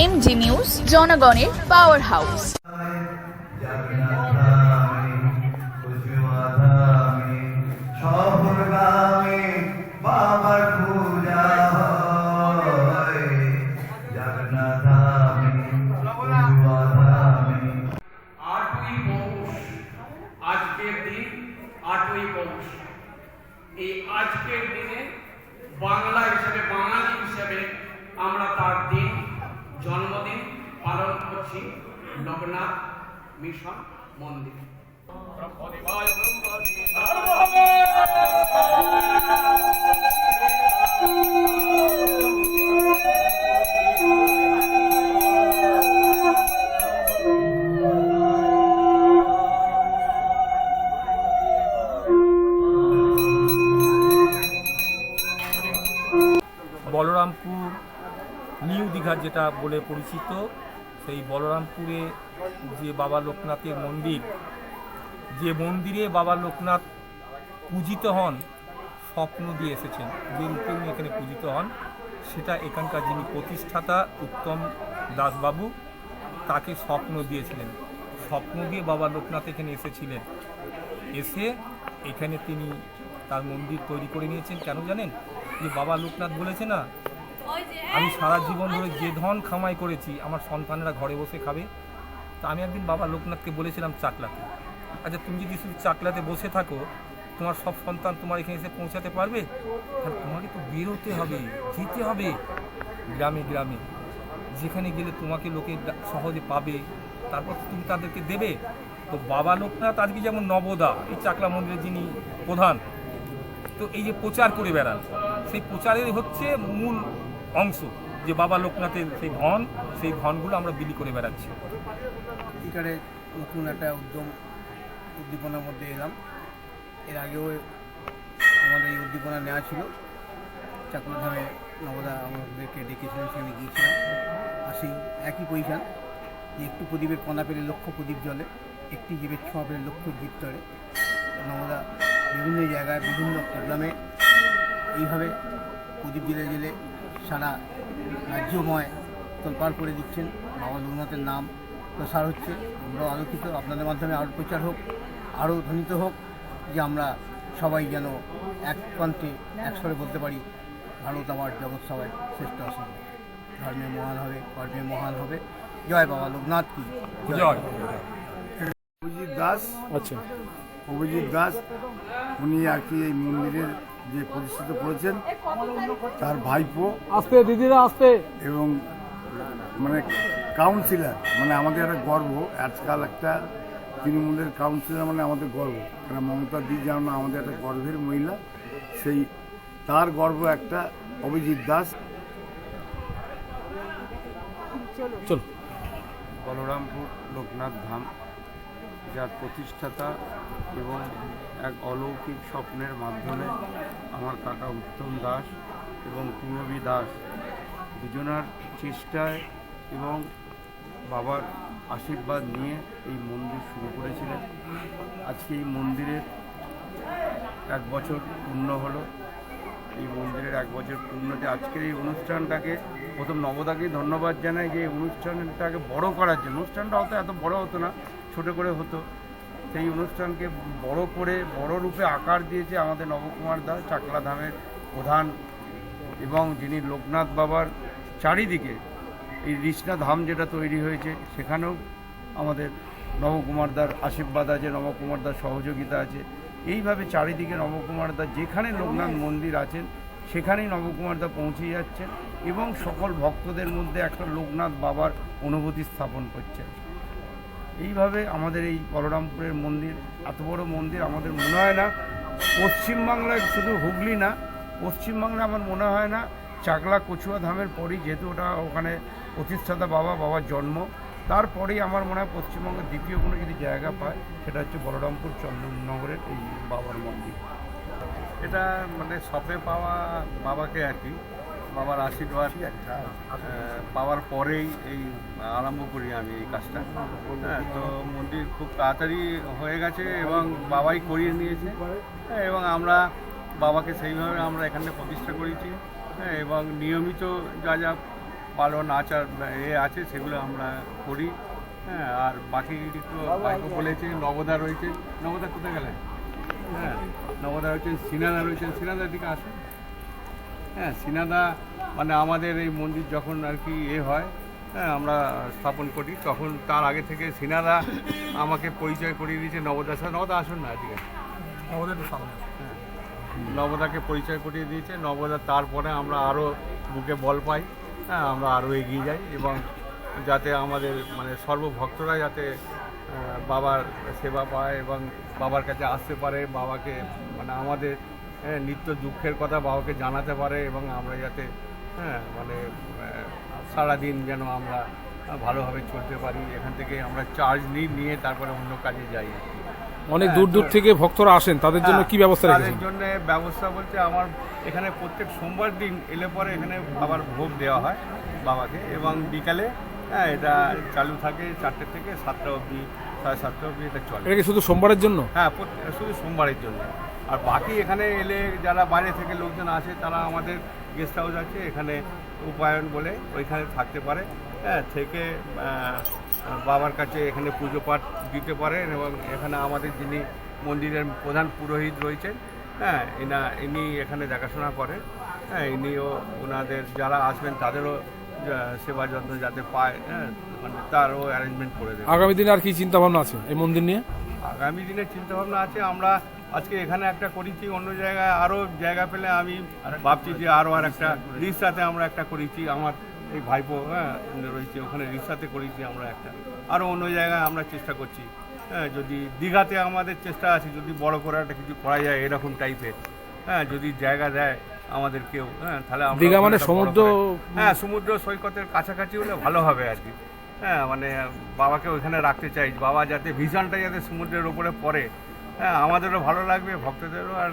M G news জনগণের power house আজকের দিন এই আজকের দিনে বাংলা হিসেবে, বাঙালি হিসেবে আমরা তার দিন জন্মদিন পালন করছি লোকনাথ মিশন মন্দির। বলরামপুর নিউ দীঘা যেটা বলে পরিচিত, সেই বলরামপুরে যে বাবা লোকনাথের মন্দির, যে মন্দিরে বাবা লোকনাথ পূজিত হন, স্বপ্ন দিয়ে এসেছেন, যে রূপে উনি এখানে পূজিত হন, সেটা এখানকার যিনি প্রতিষ্ঠাতা উত্তম দাসবাবু, তাকে স্বপ্ন দিয়েছিলেন। স্বপ্ন দিয়ে বাবা লোকনাথ এখানে এসেছিলেন। এসে এখানে তিনি তার মন্দির তৈরি করে নিয়েছেন। কেন জানেন? যে বাবা লোকনাথ বলেছে না আমি সারা জীবন ধরে যে ধন খামাই করেছি, আমার সন্তানেরা ঘরে বসে খাবে। তা আমি একদিন বাবা লোকনাথকে বলেছিলাম চাকলাতে আচ্ছা তুমি যদি শুধু চাকলাতে বসে থাকো, তোমার সব সন্তান তোমার এখানে এসে পৌঁছাতে পারবে? তাহলে তোমাকে তো বেরোতে হবে, যেতে হবে। গ্রামে গ্রামে, যেখানে গেলে তোমাকে লোকে সহজে পাবে, তারপর তুমি তাদেরকে দেবে। তো বাবা লোকনাথ আজকে যেমন নবদা, এই চাকলা মন্দিরের যিনি প্রধান, তো এই যে প্রচার করে বেড়ান সেই প্রচারের হচ্ছে মূল অংশ। যে বাবা লোকনাথের সেই ধন, সেই ধনগুলো আমরা বিলি করে বেড়াচ্ছি। এখানে নতুন একটা উদ্যম উদ্দীপনার মধ্যে এলাম। এর আগেও আমাদের এই উদ্দীপনা নেওয়া ছিল। চাকুরধামে নবদা আমাদেরকে ডেকেছিলেন, সেখানে গিয়েছিলাম। আর সেই একই পজিশান, যে একটু প্রদীপের কণা পেলে লক্ষ প্রদীপ জলে একটি জীবের ছোঁয়া পেলে লক্ষ জীব তরে নবদা বিভিন্ন জায়গায়, বিভিন্ন প্রোগ্রামে এইভাবে প্রদীপ জেলে জেলে সারা রাজ্যময় তোলপাড় করে দিচ্ছেন। বাবা লোকনাথের নাম প্রসার হচ্ছে। আমরাও আলোকিত। আপনাদের মাধ্যমে আরও প্রচার হোক আরও ধ্বনিত হোক যে আমরা সবাই যেন এক প্রান্তে একসরে বলতে পারি ভারত আমার জগৎ সবাই শ্রেষ্ঠ আসন। ধর্মে মহান হবে কর্মে মহান হবে। জয় বাবা লোকনাথ কি? জয় অভিজিৎ দাস। আচ্ছা। অভিজিৎ দাস উনি আর কি এই মন্দিরের যে প্রতিষ্ঠিত করেছেন তার ভাইপো আস্তে দিদিরা আস্তে। এবং মানে কাউন্সিলার মানে আমাদের একটা গর্ব। আজকাল একটা তৃণমূলের কাউন্সিলর মানে আমাদের গর্ব। কারণ মমতা দি যেমন আমাদের একটা গর্বের মহিলা। সেই তার গর্ব একটা অভিজিৎ দাস। চলো। বলরামপুর লোকনাথ ধাম যার প্রতিষ্ঠাতা এবং এক অলৌকিক স্বপ্নের মাধ্যমে আমার কাকা উত্তম দাস এবং পূর্ববী দাস দুজনার চেষ্টায় এবং বাবার আশীর্বাদ নিয়ে এই মন্দির শুরু করেছিলেন। আজকে এই মন্দিরের এক বছর পূর্ণ হলো। এই মন্দিরের এক বছর পূর্ণতে আজকের এই অনুষ্ঠানটাকে প্রথম নবদাকে ধন্যবাদ জানাই যে এই অনুষ্ঠানটাকে বড় করার জন্য। অনুষ্ঠানটা হয়তো এত বড় হতো না, ছোট করে হতো। সেই অনুষ্ঠানকে বড় করে, বড় রূপে আকার দিয়েছে আমাদের নবকুমার দাস চাকলা ধামের প্রধান এবং যিনি লোকনাথ বাবার চারিদিকে এই রিষ্ণা ধাম যেটা তৈরি হয়েছে, সেখানেও আমাদের নবকুমারদার আশীর্বাদ আছে নবকুমারদার সহযোগিতা আছে। এইভাবে চারিদিকে নবকুমারদা যেখানে লোকনাথ মন্দির আছেন, সেখানেই নবকুমারদা পৌঁছে যাচ্ছেন এবং সকল ভক্তদের মধ্যে একটা লোকনাথ বাবার অনুভূতি স্থাপন করছেন। এইভাবে আমাদের এই বলরামপুরের মন্দির, এত বড় মন্দির আমাদের মনে হয় না। পশ্চিমবাংলায় শুধু হুগলি না পশ্চিমবাংলা আমার মনে হয় না চাকলা কচুয়া ধামের পরই যেহেতু ওটা ওখানে প্রতিষ্ঠাতা বাবা, বাবার জন্ম, তারপরেই আমার মনে হয় পশ্চিমবঙ্গের দ্বিতীয় কোনো যদি জায়গা পায়, সেটা হচ্ছে বলরামপুর চন্দননগরের এই বাবার মন্দির। এটা মানে সপে পাওয়া বাবাকে আর কি। বাবার আশীর্বাদ আহ, পাওয়ার পরেই এই আরম্ভ করি আমি এই কাজটা। হ্যাঁ তো মন্দির খুব তাড়াতাড়ি হয়ে গেছে এবং বাবাই করিয়ে নিয়েছে। হ্যাঁ, এবং আমরা বাবাকে সেইভাবে আমরা এখানে প্রতিষ্ঠা করেছি। হ্যাঁ এবং নিয়মিত যা যা পালন আচার এ আছে সেগুলো আমরা করি। হ্যাঁ আর বাকি তো বলেছে নবদা রয়েছে। নবদা কোথায় গেলেন? হ্যাঁ নবদা রয়েছেন সিনাদা রয়েছেন। সিনাদার দিকে আসুন। হ্যাঁ সিনাদা মানে আমাদের এই মন্দির যখন আর কি এ হয় হ্যাঁ আমরা স্থাপন করি তখন তার আগে থেকে সিনাদা আমাকে পরিচয় করিয়ে দিয়েছে নবদা স্যার নবদা আসুন না তো সামনে হ্যাঁ। নবদাকে পরিচয় করিয়ে দিয়েছে নবদা তারপরে আমরা আরও বুকে বল পাই হ্যাঁ আমরা আরও এগিয়ে যাই এবং যাতে আমাদের মানে সর্বভক্তরা যাতে বাবার সেবা পায় এবং বাবার কাছে আসতে পারে বাবাকে মানে আমাদের হ্যাঁ, নিত্য দুঃখের কথা বাবাকে জানাতে পারে এবং আমরা যাতে হ্যাঁ মানে সারাদিন যেন আমরা ভালোভাবে চলতে পারি। এখান থেকে আমরা চার্জ নিই নিয়ে তারপরে অন্য কাজে যাই অনেক হ্যাঁ, দূর দূর থেকে ভক্তরা আসেন তাদের জন্য কি ব্যবস্থা তাদের জন্য ব্যবস্থা বলতে আমার এখানে প্রত্যেক সোমবার দিন এলে পরে এখানে আবার ভোগ দেওয়া হয় বাবাকে এবং বিকালে হ্যাঁ এটা চালু থাকে চারটে থেকে সাতটা অবধি সাড়ে সাতটা অবধি এটা চলে। এটা কি শুধু সোমবারের জন্য? হ্যাঁ শুধু সোমবারের জন্য। আর বাকি এখানে এলে যারা বাইরে থেকে লোকজন আসে তারা আমাদের গেস্ট হাউস আছে এখানে উপায়ন বলে ওইখানে থাকতে পারে। হ্যাঁ থেকে বাবার কাছে এখানে পুজো পাঠ দিতে পারেন এবং এখানে আমাদের যিনি মন্দিরের প্রধান পুরোহিত রয়েছেন হ্যাঁ এনা ইনি এখানে দেখাশোনা করেন। হ্যাঁ ইনিও ওনাদের যারা আসবেন তাদেরও সেবা যত্ন যাতে পায় হ্যাঁ মানে তারও অ্যারেঞ্জমেন্ট করে দেবে। আগামী দিনে আর কি চিন্তা ভাবনা আছে এই মন্দির নিয়ে? আগামী দিনের চিন্তাভাবনা আছে আমরা আজকে এখানে একটা করেছি অন্য জায়গায় আরও জায়গা পেলে আমি ভাবছি যে আরও আর একটা রিক্সাতে আমরা একটা করেছি আমার এই ভাইপো হ্যাঁ রয়েছে ওখানে রিক্সাতে করেছি আমরা একটা। আরও অন্য জায়গায় আমরা চেষ্টা করছি হ্যাঁ যদি দীঘাতে আমাদের চেষ্টা আছে যদি বড় করে একটা কিছু করা যায় এরকম টাইপের হ্যাঁ যদি জায়গা দেয় আমাদের কেউ হ্যাঁ তাহলে দীঘা মানে সমুদ্র- হ্যাঁ সমুদ্র সৈকতের কাছাকাছি হলে ভালো হবে আর কি। হ্যাঁ মানে বাবাকে ওইখানে রাখতে চাই বাবা যাতে ভিশনটা যাতে সমুদ্রের ওপরে পড়ে হ্যাঁ আমাদেরও ভালো লাগবে ভক্তদেরও আর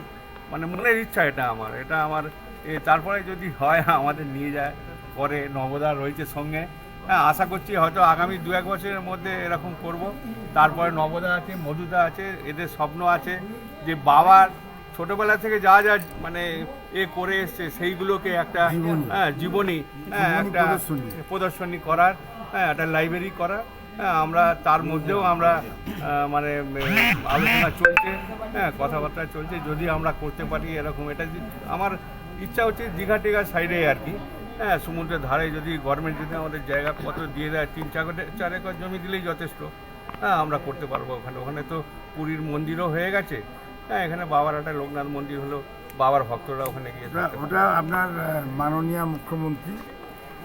মানে মনের ইচ্ছা এটা আমার এটা আমার এ, তারপরে যদি হয় আমাদের নিয়ে যায় পরে নবদা রয়েছে সঙ্গে হ্যাঁ আশা করছি হয়তো আগামী দু এক বছরের মধ্যে এরকম করব। তারপরে নবদা আছে মধুদা আছে এদের স্বপ্ন আছে যে বাবার ছোটবেলা থেকে যা যা মানে এ করে এসছে সেইগুলোকে একটা হ্যাঁ জীবনী হ্যাঁ জীবনী একটা প্রদর্শনী। করার হ্যাঁ একটা লাইব্রেরি করা হ্যাঁ আমরা তার মধ্যেও আমরা মানে আলোচনা চলছে হ্যাঁ কথাবার্তা চলছে যদি আমরা করতে পারি এরকম এটা আমার ইচ্ছা হচ্ছে দীঘা টিঘা সাইডে আর কি হ্যাঁ সমুদ্রের ধারে যদি গভর্নমেন্ট যদি আমাদের জায়গাপত্র দিয়ে দেয় তিন চার চার একর জমি দিলেই যথেষ্ট হ্যাঁ আমরা করতে পারব ওখানে ওখানে তো পুরীর মন্দিরও হয়ে গেছে হ্যাঁ এখানে বাবার একটা লোকনাথ মন্দির হলো বাবার ভক্তরা ওখানে গিয়ে ওটা আপনার মাননীয় মুখ্যমন্ত্রী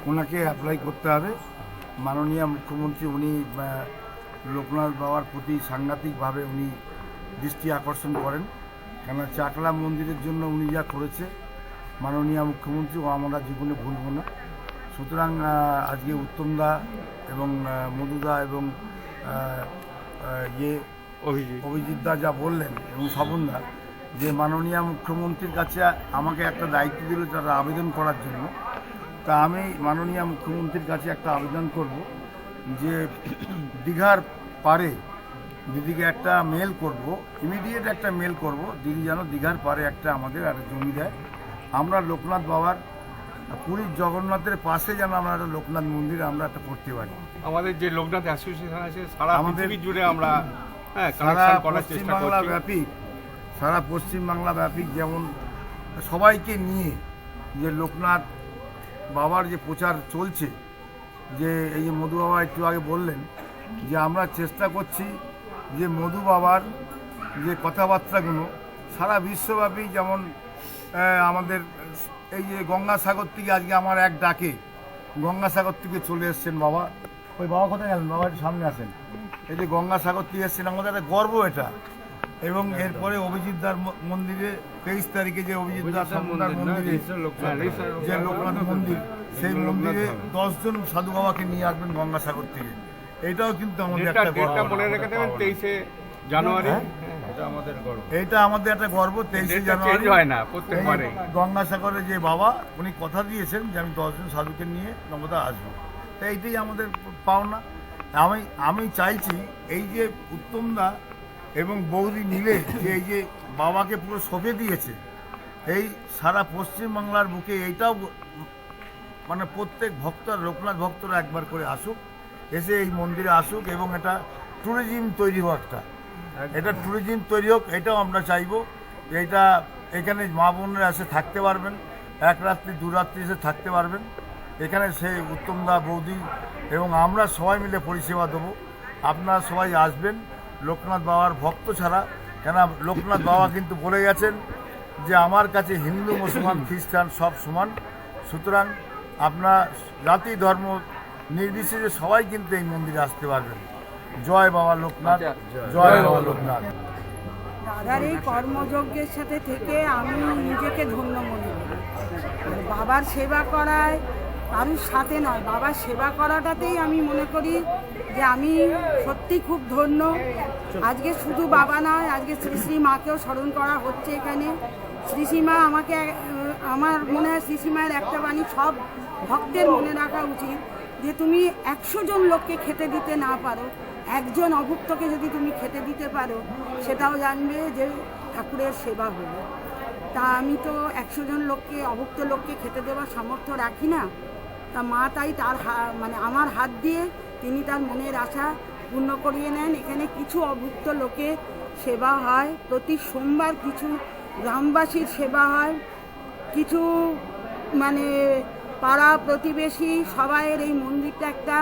ওনাকে অ্যাপ্লাই করতে হবে। মাননীয় মুখ্যমন্ত্রী উনি লোকনাথ বাবার প্রতি সাংঘাতিকভাবে উনি দৃষ্টি আকর্ষণ করেন। কেন চাকলা মন্দিরের জন্য উনি যা করেছে মাননীয় মুখ্যমন্ত্রী ও আমরা জীবনে ভুলব না। সুতরাং আজকে উত্তমদা এবং মধুদা এবং ইয়ে অভিজিৎ। অভিজিৎ দা যা বললেন এবং স্বপনদা যে মাননীয় মুখ্যমন্ত্রীর কাছে আমাকে একটা দায়িত্ব দিল তারা আবেদন করার জন্য। তা আমি মাননীয় মুখ্যমন্ত্রীর কাছে একটা আবেদন করব যে দীঘার পারে দিদিকে একটা মেল করব ইমিডিয়েট একটা মেল করব দিদি যেন দীঘার পারে একটা আমাদের একটা জমি দেয়। আমরা লোকনাথ বাবার পুরীর জগন্নাথের পাশে যেন আমরা একটা লোকনাথ মন্দির আমরা একটা করতে পারি। আমাদের যে লোকনাথ অ্যাসোসিয়েশন আছে সারা আমাদের- জুড়ে আমরা হ্যাঁ সারা পশ্চিমবাংলা ব্যাপী সারা পশ্চিমবাংলা ব্যাপী যেমন সবাইকে নিয়ে যে লোকনাথ বাবার যে প্রচার চলছে, যে এই যে মধু বাবা একটু আগে বললেন যে আমরা চেষ্টা করছি যে মধু বাবার যে কথাবার্তাগুলো সারা বিশ্বব্যাপী যেমন আমাদের এই যে গঙ্গাসাগর থেকে আজকে আমার এক ডাকে গঙ্গাসাগর থেকে চলে এসছেন বাবা। ওই বাবা কোথায় গেলেন? বাবা সামনে আসেন। এই যে গঙ্গাসাগর থেকে এসছেন, আমাদের একটা গর্ব এটা। এবং এরপরে অভিজিৎদার ম- মন্দিরে তেইশ তারিখে যে অভিজিৎদার স্বপনদার মন্দিরে যে লোকনাথ মন্দির। সেই মন্দিরে দশজন সাধু বাবাকে নিয়ে আসবেন গঙ্গাসাগর থেকে। এটাও কিন্তু আমাদের একটা মনে রেখে দেবেন তেইশে জানুয়ারি। হ্যাঁ? এটা আমাদের গর্ব। এইটা আমাদের একটা গর্ব তেইশে জানুয়ারি। হয় না প্রত্যেকবারে গঙ্গাসাগরে যে বাবা উনি কথা দিয়েছেন যে আমি দশজন সাধুকে নিয়ে নবদা আসব। তো এইটাই আমাদের পাওনা। আমি আমি চাইছি এই যে উত্তমদা এবং বৌদি মিলে যে এই যে বাবাকে পুরো সঁপে দিয়েছে এই সারা পশ্চিমবাংলার বুকে এইটাও মানে প্রত্যেক ভক্তরা লোকনাথ ভক্তরা একবার করে আসুক এসে এই মন্দিরে আসুক এবং এটা ট্যুরিজম তৈরি হোক একটা। এটা ট্যুরিজম তৈরি হোক এটাও আমরা চাইব এইটা এখানে মা বোনরা এসে থাকতে পারবেন এক রাত্রি দু রাত্রি এসে থাকতে পারবেন। এখানে সেই উত্তমদা বৌদি এবং আমরা সবাই মিলে পরিষেবা দেবো। আপনারা সবাই আসবেন লোকনাথ বাবার ভক্ত ছাড়া। কেন লোকনাথ বাবা কিন্তু বলে গেছেন যে আমার কাছে হিন্দু মুসলমান খ্রিস্টান সব সমান। সুতরাং আপনার জাতি ধর্ম নির্বিশেষে সবাই কিন্তু এই মন্দিরে আসতে পারবেন। জয় বাবা লোকনাথ জয় বাবা লোকনাথ। দাদার এই কর্মযজ্ঞের সাথে থেকে আমি নিজেকে ধন্য মনে করি। বাবার সেবা করায় কারুর সাথে নয় বাবার সেবা করাটাতেই আমি মনে করি যে আমি সত্যি খুব ধন্য। আজকে শুধু বাবা নয়, আজকে শ্রী শ্রী মাকেও স্মরণ করা হচ্ছে এখানে। শ্রী শ্রী মা আমাকে, আমার মনে হয় শ্রী শ্রী মায়ের একটা বাণী সব ভক্তের মনে রাখা উচিত যে তুমি একশো জন লোককে খেতে দিতে না পারো। একজন অভুক্তকে যদি তুমি খেতে দিতে পারো, সেটাও জানবে যে ঠাকুরের সেবা হলো। তা আমি তো একশো জন লোককে, অভুক্ত লোককে খেতে দেওয়ার সামর্থ্য রাখি না। তা মা তাই তার মানে আমার হাত দিয়ে তিনি তার মনের আশা পূর্ণ করিয়ে নেন। এখানে কিছু অভুক্ত লোকের সেবা হয়। প্রতি সোমবার কিছু গ্রামবাসীর সেবা হয়। কিছু মানে পাড়া প্রতিবেশী সবাইয়ের এই মন্দিরটা একটা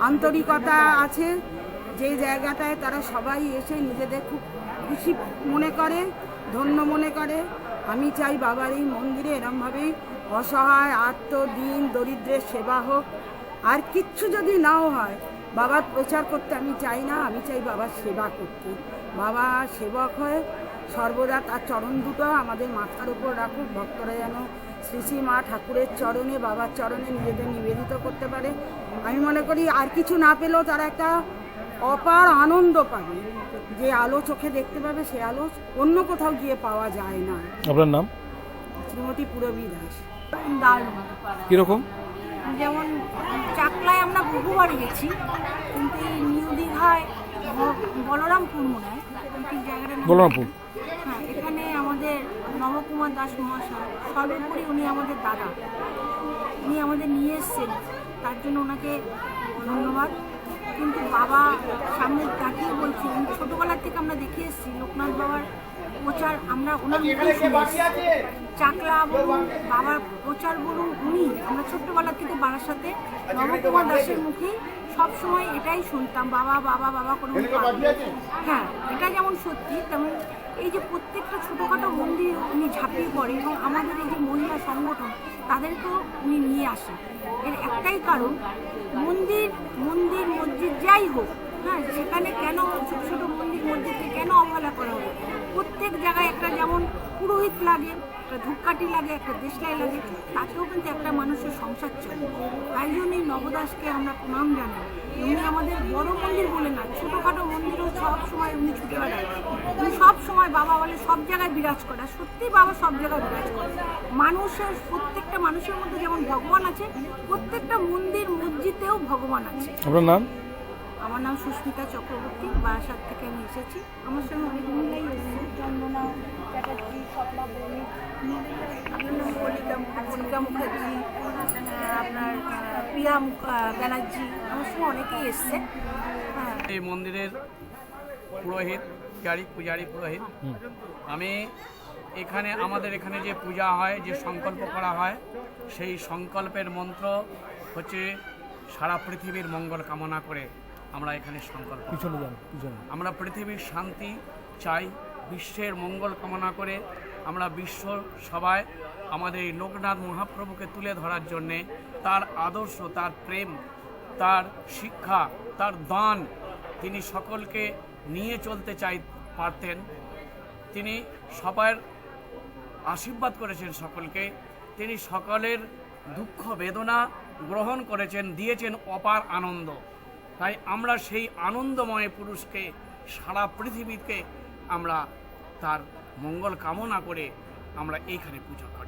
আন্তরিকতা আছে। যে জায়গাটায় তারা সবাই এসে নিজেদের খুব খুশি মনে করে, ধন্য মনে করে। আমি চাই বাবার এই মন্দিরে এরমভাবেই অসহায় আত্ম দিন দরিদ্রের সেবা হোক। আর কিচ্ছু যদি নাও হয় বাবার প্রচার করতে আমি চাই না আমি চাই বাবার সেবা করতে। বাবা সেবক হয়ে সর্বদা তার চরণ দুটো আমাদের মাথার উপর রাখুক ভক্তরা যেন শ্রী শ্রী মা ঠাকুরের চরণে বাবার চরণে নিজেদের নিবেদিত করতে পারে। আমি মনে করি আর কিছু না পেলেও তারা একটা অপার আনন্দ পাবে। যে আলো চোখে দেখতে পাবে সে আলো অন্য কোথাও গিয়ে পাওয়া যায় না। আপনার নাম? শ্রীমতী পুরবী দাস। দারুণ কীরকম? যেমন চাকলায় আমরা বহুবার গেছি কিন্তু এই নিউ দীঘায় বলরামপুর মনে হয় ঠিক জায়গাটার বলরামপুর। হ্যাঁ এখানে আমাদের নবকুমার দাস মহাশয় সর্বোপরি উনি আমাদের দাদা। উনি আমাদের নিয়ে এসছেন তার জন্য ওনাকে ধন্যবাদ। কিন্তু বাবা সামনে তাকিয়ে বলছি ছোটোবেলার থেকে আমরা দেখে এসেছি লোকনাথ বাবার প্রচার আমরা ওনার শুনে চাকলা বলুন বাবার প্রচার বলুন উনি আমরা ছোট্টবেলা থেকে বাবার সাথে নবকুমার দাসের মুখেই সবসময় এটাই শুনতাম বাবা বাবা বাবা কোনো। হ্যাঁ এটা যেমন সত্যি তেমন এই যে প্রত্যেকটা ছোটোখাটো মন্দির উনি ঝাঁপিয়ে পড়ে এবং আমাদের এই যে মহিলা সংগঠন তাদেরকেও উনি নিয়ে আসেন এর একটাই কারণ মন্দির মন্দির মসজিদ যাই হোক হ্যাঁ সেখানে কেন ছোটো ছোটো মন্দির মসজিদকে কেন অবহেলা করা হবে প্রত্যেক জায়গায় একটা যেমন পুরোহিত লাগে, একটা ধূপকাঠি লাগে, একটা দেশলাই লাগে, তাতেও কিন্তু একটা মানুষের সংসার চলে। তাই জন্যই নবদাসকে আমরা প্রণাম জানাই। উনি আমাদের বড় মন্দির বলে না, ছোটোখাটো মন্দিরও সব সময় উনি ছুটে বেড়ায়। উনি সব সময় বাবা বলে সব জায়গায় বিরাজ করে সত্যি বাবা সব জায়গায় বিরাজ করে। মানুষের, প্রত্যেকটা মানুষের মধ্যে যেমন ভগবান আছে, প্রত্যেকটা মন্দির মসজিদেও ভগবান আছে। আপনার নাম? আমার নাম সুস্মিতা চক্রবর্তী বারাসাত থেকে আমি এসেছি। আমার সঙ্গে অনেক মহিলাই এসেছে। চন্দনা চ্যাটার্জি স্বপ্না কলিকা মুখার্জি আপনার প্রিয়া মুখ- ব্যানার্জি আমার সঙ্গে অনেকেই এসছে। হ্যাঁ। এই মন্দিরের পুরোহিত পূজারি পূজারী পুরোহিত। আমি এখানে আমাদের এখানে যে পূজা হয় যে সংকল্প করা হয় সেই সংকল্পের মন্ত্র হচ্ছে সারা পৃথিবীর মঙ্গল কামনা করে। আমরা এখানে সংকল্প করি। পিছনে যান পিছনে। আমরা পৃথিবীর শান্তি চাই বিশ্বের মঙ্গল কামনা করে আমরা বিশ্ব সবাই আমাদের এই লোকনাথ মহাপ্রভুকে তুলে ধরার জন্যে তার আদর্শ তার প্রেম তার শিক্ষা তার দান তিনি সকলকে নিয়ে চলতে চাই পারতেন। তিনি সবার আশীর্বাদ করেছেন সকলকে। তিনি সকলের দুঃখ বেদনা গ্রহণ করেছেন দিয়েছেন অপার আনন্দ। তাই আমরা সেই আনন্দময় পুরুষকে, সারা পৃথিবীকে আমরা তার মঙ্গল কামনা করে আমরা এইখানে পুজো করি